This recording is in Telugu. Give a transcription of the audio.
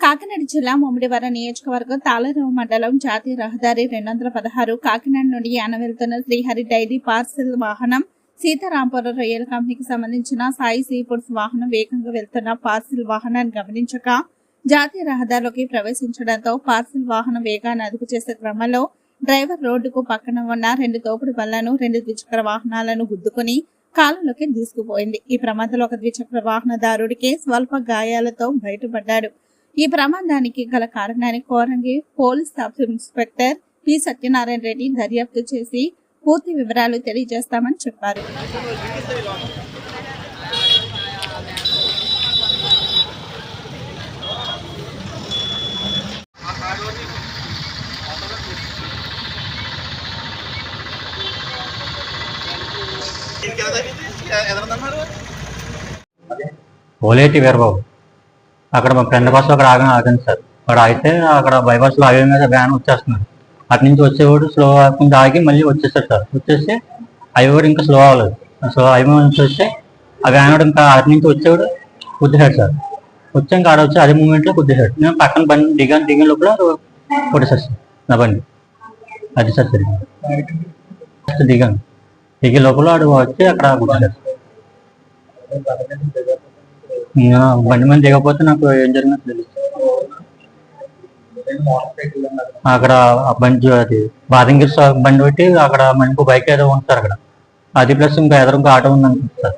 కాకినాడ జిల్లా ముమ్మిడివరం నియోజకవర్గం తాళరావు మండలం జాతీయ రహదారి రెండు వందల పదహారు కాకినాడ నుండి యాన వెళ్తున్న శ్రీహరి డైరీ పార్సిల్ వాహనం సీతారాంపురం రొయ్యల కంపెనీకి సంబంధించిన సాయి సీ ఫుడ్స్ వాహనం వేగంగా వెళ్తున్న పార్సిల్ వాహనాన్ని గమనించక జాతీయ రహదారిలోకి ప్రవేశించడంతో పార్సిల్ వాహనం వేగాన్ని అదుపు చేసే క్రమంలో డ్రైవర్ రోడ్డుకు పక్కన ఉన్న రెండు తోపుడు బళ్ళను రెండు ద్విచక్ర వాహనాలను గుద్దుకుని కాలంలోకి దూసుకుపోయింది. ఈ ప్రమాదంలో ఒక ద్విచక్ర వాహనదారుడికి స్వల్ప గాయాలతో బయటపడ్డాడు. ఈ ప్రమాదానికి గల కారణాన్ని Korangi police sub inspector P. Satyanarayana Reddy దర్యాప్తు చేసి పూర్తి వివరాలు తెలియజేస్తామని చెప్పారు. ఓలేటి వీరబాబు. అక్కడ మా ఫ్రెండ్ బస్సు అక్కడ ఆగా ఆగండి సార్. అక్కడ ఆగితే అక్కడ బైపాస్లో ఆగే మీద వ్యాన్ వచ్చేస్తున్నారు అటు నుంచి వచ్చేవాడు స్లో కొంచెం ఆగి మళ్ళీ వచ్చేసాడు సార్. వచ్చేసి అయ్యేవాడు ఇంకా స్లో అవ్వలేదు. సో అవి నుంచి వస్తే ఆ వ్యాన్ వాడు ఇంకా అటు నుంచి వచ్చేవాడు కుద్దిసాడు సార్. వచ్చాక ఆడ వచ్చి అదే మూమెంట్లో కుద్దిసాడు నేను పక్కన బండి దిగాను దిగిన లోపల కొట్టేశాడు సార్. నా బండి. అది సార్ సరిగ్గా. దిగాను. ఇక లోపల ఆడు వచ్చి అక్కడ బండి మీద దిగకపోతే నాకు ఏం జరిగిందో తెలియదు అక్కడ బండి అది బాదంగిరి బండి పెట్టి అక్కడ మనకు బైక్ ఏదో ఉంటారు అక్కడ. అది ప్లస్ ఇంకా ఎదురు ఇంకా ఆటో ఉంది అనుకుంటా సార్.